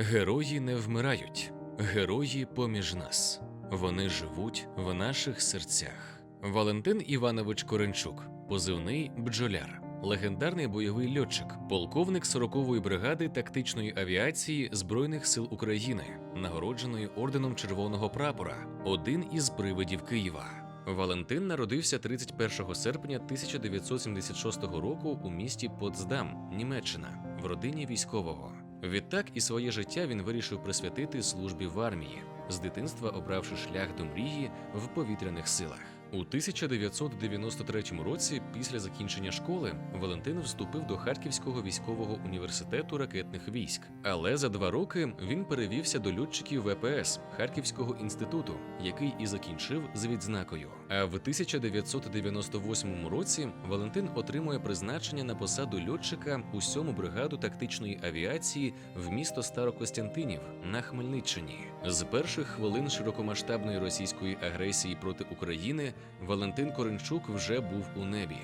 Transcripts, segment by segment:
Герої не вмирають, герої поміж нас. Вони живуть в наших серцях. Валентин Іванович Коренчук, позивний бджоляр, легендарний бойовий льотчик, полковник 40-ї бригади тактичної авіації Збройних сил України, нагородженої орденом Червоного прапора, один із привидів Києва. Валентин народився 31 серпня 1976 року у місті Потсдам, Німеччина, в родині військового. Відтак і своє життя він вирішив присвятити службі в армії, з дитинства обравши шлях до мрії в повітряних силах. У 1993 році, після закінчення школи, Валентин вступив до Харківського військового університету ракетних військ. Але за два роки він перевівся до льотчиків ВПС Харківського інституту, який і закінчив з відзнакою. А в 1998 році Валентин отримує призначення на посаду льотчика у 7 бригаду тактичної авіації в місто Старокостянтинів на Хмельниччині. З перших хвилин широкомасштабної російської агресії проти України Валентин Коренчук вже був у небі.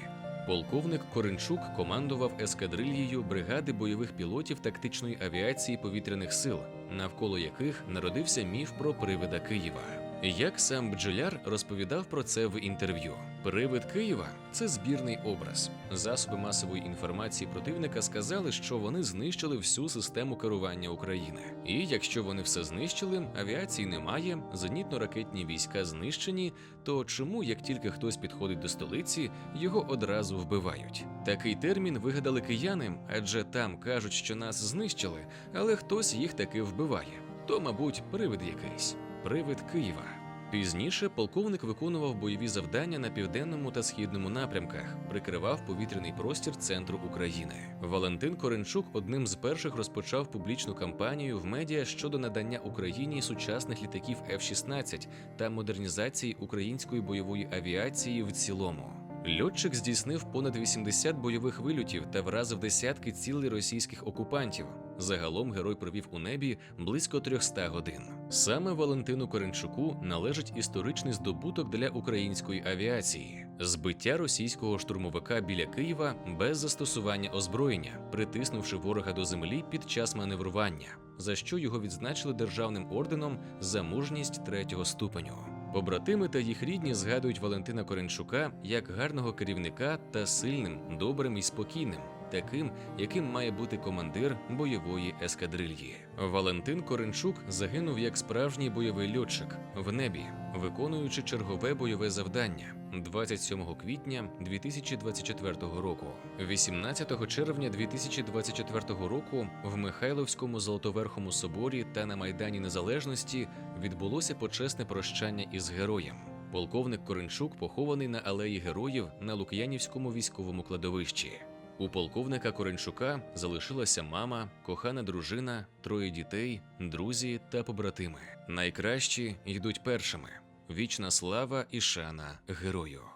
Полковник Коренчук командував ескадрильєю бригади бойових пілотів тактичної авіації повітряних сил, навколо яких народився міф про привида Києва. Як сам бджоляр розповідав про це в інтерв'ю, привид Києва це збірний образ. Засоби масової інформації противника сказали, що вони знищили всю систему керування України. І якщо вони все знищили, авіації немає, зенітно-ракетні війська знищені. То чому, як тільки хтось підходить до столиці, його одразу вбивають? Такий термін вигадали кияни, адже там кажуть, що нас знищили, але хтось їх таки вбиває. То, мабуть, привид якийсь привид Києва. Пізніше полковник виконував бойові завдання на південному та східному напрямках, прикривав повітряний простір центру України. Валентин Коренчук одним з перших розпочав публічну кампанію в медіа щодо надання Україні сучасних літаків F-16 та модернізації української бойової авіації в цілому. Льотчик здійснив понад 80 бойових вильотів та вразив десятки цілей російських окупантів. Загалом герой провів у небі близько 300 годин. Саме Валентину Коренчуку належить історичний здобуток для української авіації збиття російського штурмовика біля Києва без застосування озброєння, притиснувши ворога до землі під час маневрування, за що його відзначили державним орденом за мужність третього ступеню. Побратими та їх рідні згадують Валентина Коренчука як гарного керівника та сильним, добрим і спокійним, таким, яким має бути командир бойової ескадрильї. Валентин Коренчук загинув як справжній бойовий льотчик в небі, виконуючи чергове бойове завдання 27 квітня 2024 року. 18 червня 2024 року в Михайловському Золотоверхому соборі та на Майдані Незалежності відбулося почесне прощання із героєм. Полковник Коренчук похований на алеї героїв на Лук'янівському військовому кладовищі. У полковника Коренчука залишилася мама, кохана дружина, троє дітей, друзі та побратими. Найкращі йдуть першими. Вічна слава і шана герою.